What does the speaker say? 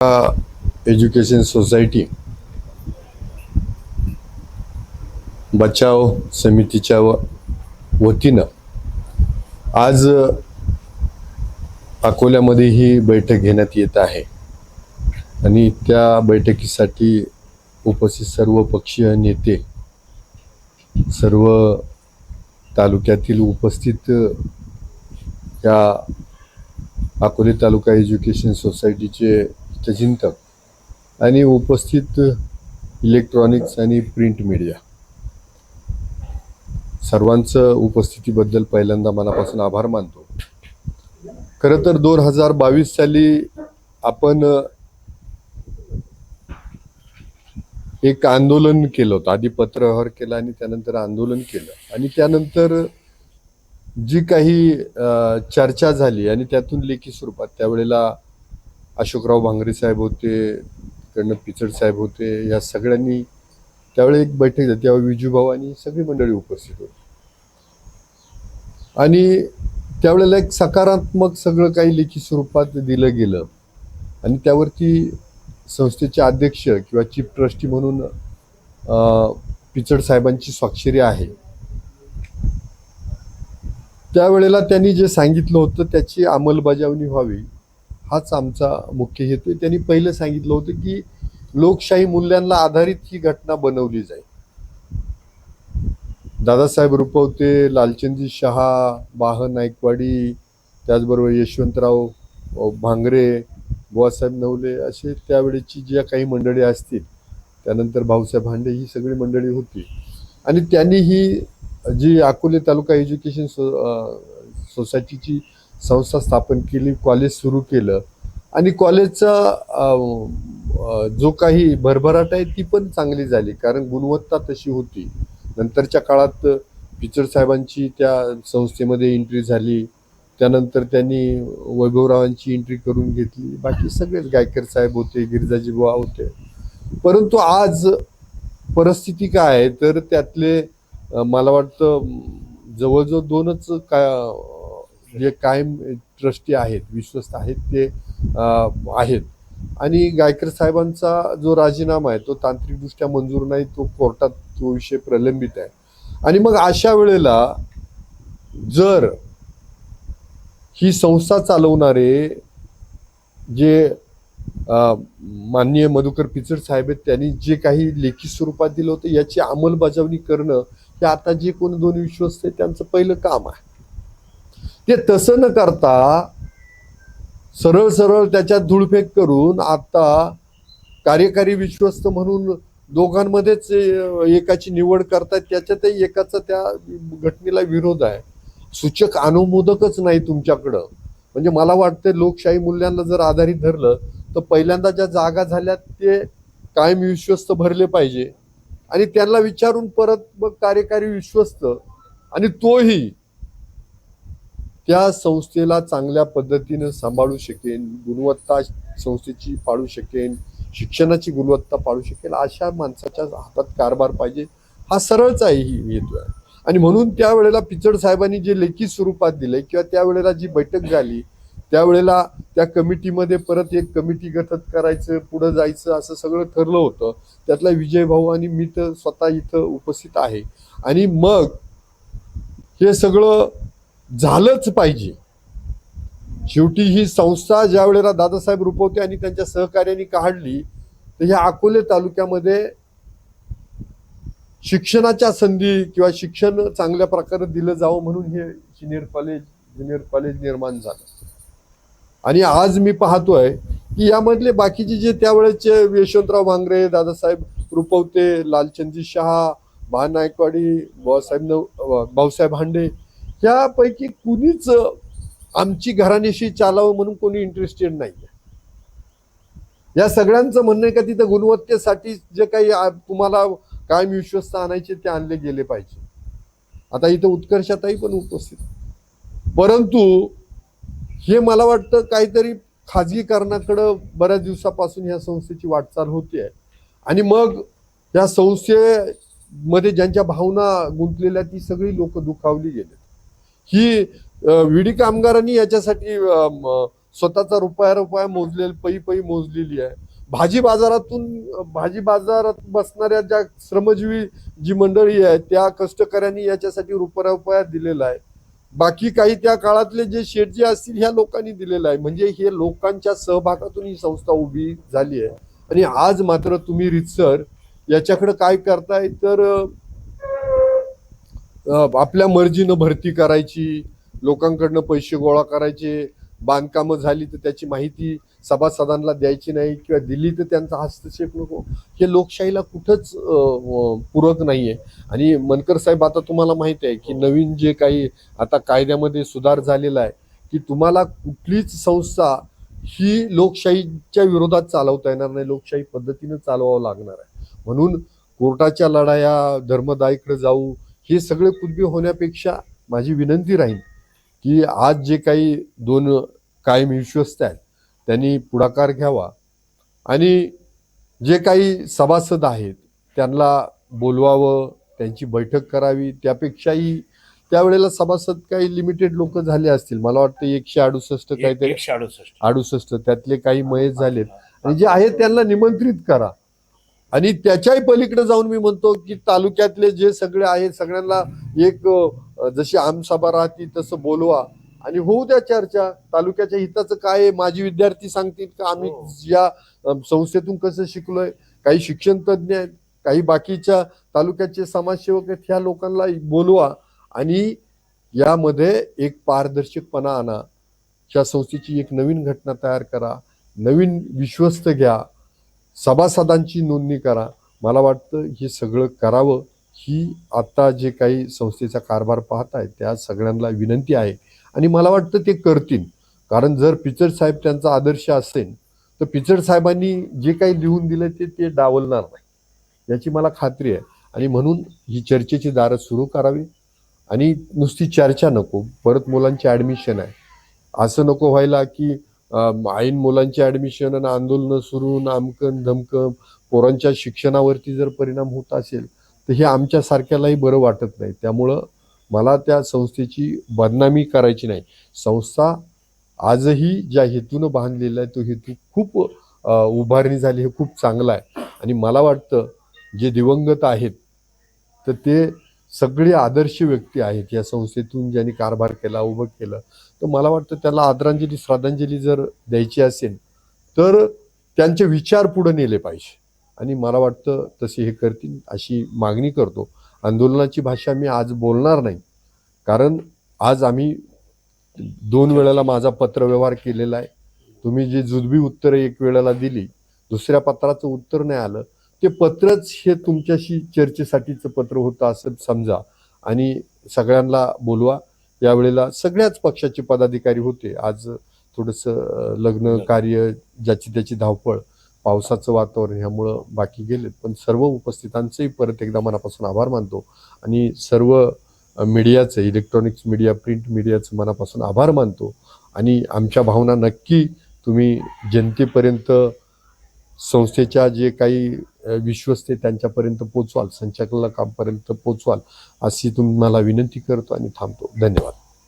Education society. बचाव समितीच्या वतीनं आज अकोल्यामध्ये ही बैठक घेण्यात येत आहे. आणि त्या बैठकीसाठी उपस्थित सर्व पक्षीय नेते सर्व तालुक्यातील उपस्थित या अकोले तालुका एज्युकेशन सोसायटीचे चिंतक आणि उपस्थित इलेक्ट्रॉनिक्स आणि प्रिंट मीडिया सर्वांचं उपस्थितीबद्दल पहिल्यांदा मनापासून आभार मानतो. खरं तर दोन हजार बावीस साली आपण एक आंदोलन केलं होतं. आधी पत्रव्यवहार केला आणि त्यानंतर आंदोलन केलं. आणि त्यानंतर जी काही चर्चा झाली आणि त्यातून लेखी स्वरूपात त्यावेळेला अशोकराव भांगरे साहेब होते कडनं पिचड साहेब होते या सगळ्यांनी त्यावेळी एक बैठक झाली. त्यावेळी विजूभाऊ आणि सगळी मंडळी उपस्थित होती. आणि त्यावेळेला एक सकारात्मक सगळं काही लेखी स्वरूपात दिलं गेलं. आणि त्यावरती संस्थेचे अध्यक्ष किंवा चीफ ट्रस्टी म्हणून पिचड साहेबांची स्वाक्षरी आहे. त्यावेळेला त्यांनी जे सांगितलं होतं त्याची अंमलबजावणी व्हावी. हाच आमचा मुख्य हेतू आहे. त्यांनी पहिलं सांगितलं होतं की लोकशाही मूल्यांना आधारित ही घटना बनवली जाईल. दादासाहेब रुपवते लालचंदी शहा बाह नाईकवाडी त्याचबरोबर यशवंतराव भांगरे बुवासाहेब नवले असे त्यावेळेची ज्या काही मंडळी असतील त्यानंतर भाऊसाहेब भांडे ही सगळी मंडळी होती. आणि त्यांनी ही जी अकोले तालुका एज्युकेशन सो सोसायटीची संस्था स्थापन केली कॉलेज सुरू केलं. आणि कॉलेजचा जो काही भरभराट आहे ती पण चांगली झाली. कारण गुणवत्ता तशी होती. नंतरच्या काळात पिचर साहेबांची त्या संस्थेमध्ये एंट्री झाली. त्यानंतर त्यांनी वैभवरावांची एंट्री करून घेतली. बाकी सगळेच गायकर साहेब होते गिरिजाजी बुवा होते. परंतु आज परिस्थिती काय आहे? तर त्यातले मला वाटतं जवळजवळ दोनच का जे कायम ट्रस्टी आहेत विश्वस्त आहेत ते आहेत. आणि गायकर साहेबांचा जो राजीनामा आहे तो तांत्रिकदृष्ट्या मंजूर नाही तो कोर्टात तो विषय प्रलंबित आहे. आणि मग अशा वेळेला जर ही संस्था चालवणारे जे माननीय मधुकर पिचड साहेब आहेत त्यांनी जे काही लेखी स्वरूपात दिलं होतं याची अंमलबजावणी करणं हे आता जे कोण दोन विश्वस्त आहे त्यांचं पहिलं काम आहे. ते तसं न करता सरळ सरळ त्याच्यात धूळफेक करून आता कार्यकारी विश्वस्त म्हणून दोघांमध्येच एकाची निवड करतात त्याच्यातही एकाचा त्या घटनेला विरोध आहे. सूचक अनुमोदकच नाही तुमच्याकडं. म्हणजे मला वाटतं लोकशाही मूल्यांना जर आधारित धरलं तर पहिल्यांदा ज्या जागा झाल्या ते कायम विश्वस्त भरले पाहिजे. आणि त्यांना विचारून परत मग कार्यकारी विश्वस्त. आणि तोही त्या संस्थेला चांगल्या पद्धतीनं सांभाळू शकेन गुणवत्ता संस्थेची पाळू शकेन शिक्षणाची गुणवत्ता पाळू शकेल अशा माणसाच्या हातात कारभार पाहिजे हा सरळच आहे ही हेतू आहे. आणि म्हणून त्यावेळेला पिचड साहेबांनी जे लेखी स्वरूपात दिले किंवा त्यावेळेला जी बैठक झाली त्यावेळेला त्या कमिटीमध्ये परत एक कमिटी गठत करायचं पुढं जायचं असं सगळं ठरलं होतं. त्यातला विजय भाऊ आणि मी तर स्वतः इथं उपस्थित आहे. आणि मग हे सगळं झालंच पाहिजे. शेवटी ही संस्था ज्या वेळेला दादासाहेब रुपवते आणि त्यांच्या सहकार्याने काढली तर ह्या अकोले तालुक्यामध्ये शिक्षणाच्या संधी किंवा शिक्षण चांगल्या प्रकारे दिलं जावं म्हणून हे सिनियर कॉलेज ज्युनियर कॉलेज निर्माण झालं. आणि आज मी पाहतोय की यामधले बाकीचे जे त्यावेळेचे यशवंतराव भांगरे दादासाहेब रुपवते लालचंदी शहा भानायकवाडी भाऊसाहेब नव भाऊसाहेब हांडे ह्यापैकी कुणीच आमची घराण्याशी चालावं म्हणून कोणी इंटरेस्टेड नाही या सगळ्यांचं म्हणणं आहे का तिथं गुणवत्तेसाठी जे काही तुम्हाला कायम विश्वस्त आणायचे ते आणले गेले पाहिजे. आता इथं उत्कर्षाताई पण उपस्थित. परंतु हे मला वाटतं काहीतरी खाजगीकरणाकडं बऱ्याच दिवसापासून ह्या संस्थेची वाटचाल होते आणि मग या संस्थेमध्ये ज्यांच्या भावना गुंतलेल्या ती सगळी लोक दुखावली गेली ही विडी कामगारांनी याच्यासाठी म, स्वतःचा रुपया रुपया मोजलेला पै पै मोजलेली आहे. भाजी बाजारातून भाजी बाजारात बसणाऱ्या ज्या श्रमजीवी जी मंडळी आहे त्या कष्टकऱ्यांनी याच्यासाठी रुपया रुपया दिलेला आहे. बाकी काही त्या काळातले जे शेटजी असतील ह्या लोकांनी दिलेलं आहे. म्हणजे हे लोकांच्या सहभागातून ही संस्था उभी झाली आहे. आणि आज मात्र तुम्ही रितसर याच्याकडे काय करताय तर आपल्या मर्जीनं भरती करायची लोकांकडनं पैसे गोळा करायचे बांधकामं झाली तर त्याची माहिती सभासदांना द्यायची नाही किंवा दिली तर त्यांचा हस्तक्षेप नको. हे लोकशाहीला कुठंच पूरक नाही आहे आणि मनकर साहेब आता तुम्हाला माहिती आहे की नवीन जे काही आता कायद्यामध्ये सुधार झालेला आहे की तुम्हाला कुठलीच संस्था ही लोकशाहीच्या विरोधात चालवता येणार नाही लोकशाही पद्धतीनं चालवावं लागणार आहे. म्हणून कोर्टाच्या लढाया धर्मदायकडे जाऊ हे सगळे कुदबी होण्यापेक्षा माझी विनंती राहील की आज जे काही दोन कायम विश्वस्त आहेत त्यांनी पुढाकार घ्यावा. आणि जे काही सभासद आहेत त्यांना बोलवावं त्यांची बैठक करावी त्यापेक्षाही त्यावेळेला सभासद काही लिमिटेड लोक झाले असतील. मला वाटतं एकशे अडुसष्ट काहीतरी अडुसष्ट. त्यातले काही मयत झालेत. आणि जे आहेत त्यांना निमंत्रित करा. आणि त्याच्याही पलीकडे जाऊन मी म्हणतो की तालुक्यातले जे सगळे आहेत सगळ्यांना एक जशी आमसभा राहती तसं बोलवा. आणि होऊ द्या चर्चा. तालुक्याच्या हिताचं काय आहे माझी विद्यार्थी सांगतील का आम्ही हो. या संस्थेतून कसं शिकलोय? काही शिक्षण तज्ज्ञ आहेत काही बाकीच्या तालुक्याचे समाजसेवक आहेत ह्या लोकांना बोलवा आणि यामध्ये एक पारदर्शकपणा आणा. त्या संस्थेची एक नवीन घटना तयार करा. नवीन विश्वस्त घ्या. सभासदांची नोंदणी करा. मला वाटतं हे सगळं करावं. ही आता जे काही संस्थेचा कारभार पाहत आहे त्या सगळ्यांना विनंती आहे. आणि मला वाटतं ते करतील. कारण जर पिचड साहेब त्यांचा आदर्श असेल तर पिचड साहेबांनी जे काही लिहून दिलं ते ते डावलणार नाही. याची मला खात्री आहे. आणि म्हणून ही चर्चेची दारं सुरू करावी. आणि नुसती चर्चा नको. परत मुलांची ॲडमिशन आहे. असं नको व्हायला की ऐन मुलांची ॲडमिशन आणि आंदोलनं सुरू नामकन धमकन पोरांच्या शिक्षणावरती जर परिणाम होत असेल तर हे आमच्यासारख्यालाही बरं वाटत नाही. त्यामुळं मला त्या संस्थेची बदनामी करायची नाही. संस्था आजही ज्या हेतूनं बांधलेला आहे तो हेतू खूप उभारणी झाली हे खूप चांगला आहे. आणि मला वाटतं जे दिवंगत आहेत तर ते सगळी आदर्श व्यक्ती आहेत या संस्थेतून ज्यांनी कारभार केला उभं केलं. तर मला वाटतं त्याला आदरांजली श्रद्धांजली जर द्यायची असेल तर त्यांचे विचार पुढे नेले पाहिजे. आणि मला वाटतं तसे हे करतील अशी मागणी करतो. आंदोलनाची भाषा मी आज बोलणार नाही. कारण आज आम्ही दोन वेळेला माझा पत्रव्यवहार केलेला आहे. तुम्ही जी जुजबी उत्तरं एक वेळेला दिली दुसऱ्या पत्राचं उत्तर नाही आलं. ते पत्रच हे तुमच्याशी चर्चेसाठीचं पत्र होतं असं समजा. आणि सगळ्यांना बोलवा. यावेळेला सगळ्याच पक्षाचे पदाधिकारी होते. आज थोडंसं लग्न कार्य ज्याची त्याची धावपळ पावसाचं वातावरण ह्यामुळं बाकी गेलेत. पण सर्व उपस्थितांचेही परत एकदा मनापासून आभार मानतो. आणि सर्व मीडियाचं इलेक्ट्रॉनिक्स मीडिया प्रिंट मीडियाचं मनापासून आभार मानतो. आणि आमच्या भावना नक्की तुम्ही जनतेपर्यंत संस्थेच्या जे काही विश्वस्त त्यांच्यापर्यंत पोचवाल संचालकांपर्यंत पोचवाल अशी तुम्हाला विनंती करतो आणि थांबतो. धन्यवाद.